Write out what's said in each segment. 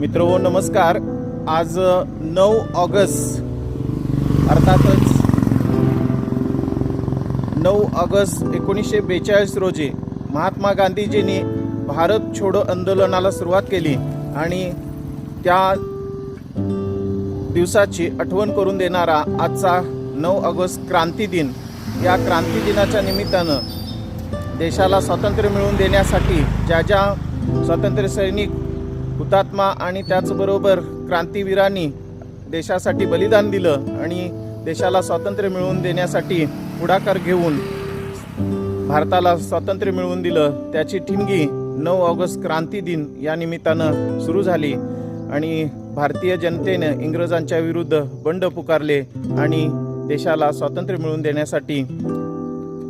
मित्र हो नमस्कार. आज नऊ ऑगस्ट अर्थातच नऊ ऑगस्ट एकोणीसशे बेचाळीस रोजी महात्मा गांधीजींनी भारत छोडो आंदोलनाला सुरुवात केली आणि त्या दिवसाची आठवण करून देणारा आजचा नऊ ऑगस्ट क्रांती दिन. या क्रांती दिनाच्या निमित्तानं देशाला स्वातंत्र्य मिळवून देण्यासाठी ज्या ज्या स्वातंत्र्य सैनिक हुतात्मा आणि त्याचबरोबर क्रांतीवीरांनी देशासाठी बलिदान दिलं आणि देशाला स्वातंत्र्य मिळवून देण्यासाठी पुढाकार घेऊन भारताला स्वातंत्र्य मिळवून दिलं. त्याची ठिणगी नऊ ऑगस्ट क्रांती दिन या निमित्तानं सुरू झाली आणि भारतीय जनतेनं इंग्रजांच्या विरुद्ध बंड पुकारले आणि देशाला स्वातंत्र्य मिळवून देण्यासाठी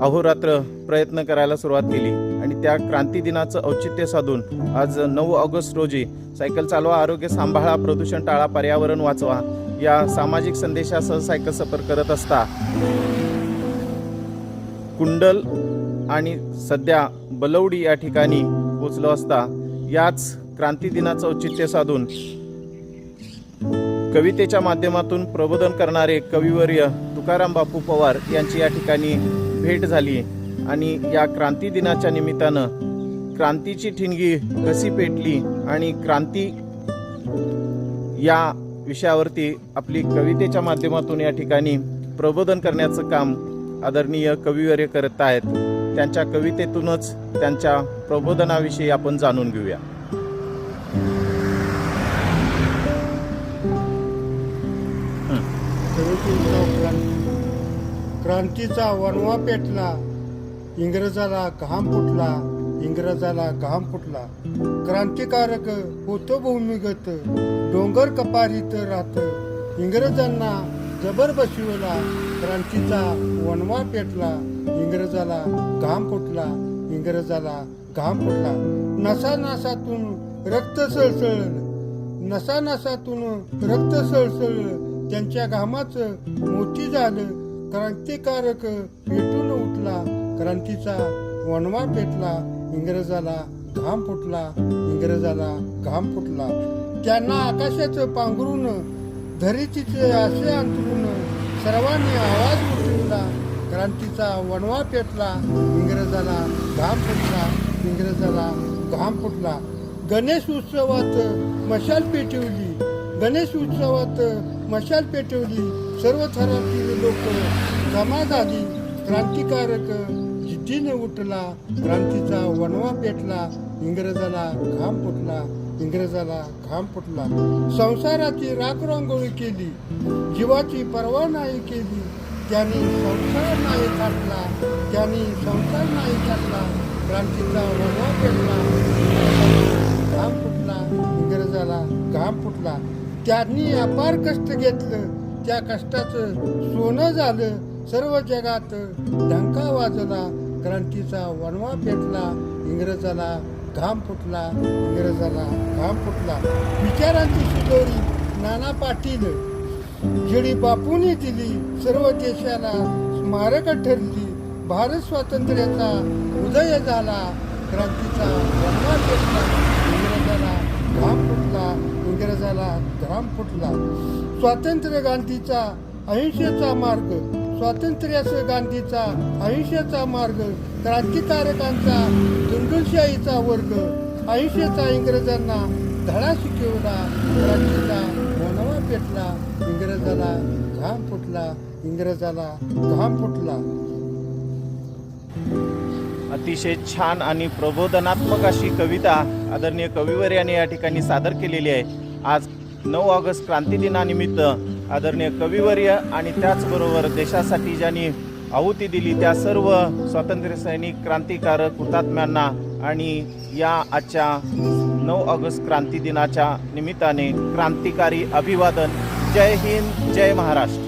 अहोरात्र प्रयत्न करायला सुरुवात केली. आणि त्या क्रांती दिनाचं औचित्य साधून आज नऊ ऑगस्ट रोजी सायकल चालवा आरोग्य सांभाळा प्रदूषण टाळा पर्यावरण वाचवा या सामाजिक संदेशासह सायकल सफर करत असता. कुंडल आणि सध्या बलवडी या ठिकाणी पोचलो असता. याच क्रांती दिनाचं औचित्य साधून कवितेच्या माध्यमातून प्रबोधन करणारे कविवर्य तुकाराम बापू पवार यांची या ठिकाणी भेट झाली. आणि या क्रांती दिनाच्या निमित्तानं क्रांतीची ठिणगी कशी पेटली आणि क्रांती या विषयावरती आपली कवितेच्या माध्यमातून या ठिकाणी प्रबोधन करण्याचं काम आदरणीय कविवर्य करत आहेत. त्यांच्या कवितेतूनच त्यांच्या प्रबोधनाविषयी आपण जाणून घेऊया. क्रांतीचा वनवा पेटला इंग्रजाला घाम फुटला इंग्रजाला घाम फुटला. क्रांतिकारक होतो भूमिगत डोंगर कपारीत राहत इंग्रजांना जबर बसविला क्रांतीचा वणवा पेटला इंग्रजाला घाम फुटला इंग्रजाला घाम फुटला. नसा नासातून रक्त सळसळलं नसा नसातून रक्त सळसळलं त्यांच्या घामाचं मोती झालं. क्रांतिकारक पेटून उठला क्रांतीचा वनवा पेटला इंग्रजाला घाम फुटला इंग्रजाला घाम फुटला. त्यांना आकाशाचं पांघरून धरितीचे असे अंतरून सर्वांनी आवाज उठविला. क्रांतीचा वणवा पेटला इंग्रजाला घाम फुटला इंग्रजाला घाम फुटला. गणेश उत्सवात मशाल पेटवली गणेश उत्सवात मशाल पेटवली. सर्व थरातील लोक जमा झाली क्रांतिकारक जिद्दीने उठला क्रांतीचा वनवा पेटला इंग्रजाला घाम फुटला इंग्रजाला घाम फुटला. संसाराची राखरांगोळी केली जीवाची पर्वा नाही केली. त्यांनी संसार नाही काढला त्यांनी संसार नाही काढला क्रांतीचा वनवा पेटला घाम फुटला इंग्रजाला घाम फुटला. त्यांनी अपार कष्ट घेतलं. त्या कष्टाचं सोनं झालं. सर्व जगात डंका वाजला. क्रांतीचा वणवा पेटला इंग्रजाला घाम फुटला इंग्रजाला घाम फुटला. विचारांची सुदोरी नाना पाटील. जेडी बापूने दिली सर्व देशाला स्मारक ठरली. भारत स्वातंत्र्याचा उदय झाला. क्रांतीचा वणवा पेटला इंग्रजाला घाम फुटला इंग्रजाला घाम फुटला. स्वातंत्र्य गांधीचा अहिंसेचा मार्ग स्वातंत्र्यास गांधीचा अहिंसेचा मार्ग क्रांतिकारकांचा दुंडुलशाहीचा वर्ग अहिंसेचा इंग्रजांना धडा शिकवला क्रांतीचा मोनवा पेटला इंग्रजाला घाम फुटला इंग्रजाला घाम फुटला. अतिशय छान आणि प्रबोधनात्मक अशी कविता आदरणीय कविवर यांनी या ठिकाणी सादर केलेली आहे. आज नऊ ऑगस्ट क्रांती दिनानिमित्त आदरणीय कविवर्य आणि त्याचबरोबर देशासाठी ज्यांनी आहुती दिली त्या सर्व स्वातंत्र्य सैनिक क्रांतिकारक हुतात्म्यांना आणि या आजच्या नऊ ऑगस्ट क्रांती दिनाच्या निमित्ताने क्रांतिकारी अभिवादन. जय हिंद जय महाराष्ट्र.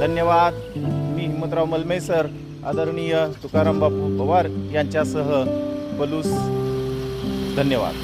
धन्यवाद. मी हिम्मतराव मलमे सर आदरणीय तुकाराम बापू पवार यांच्यासह बलूस. धन्यवाद.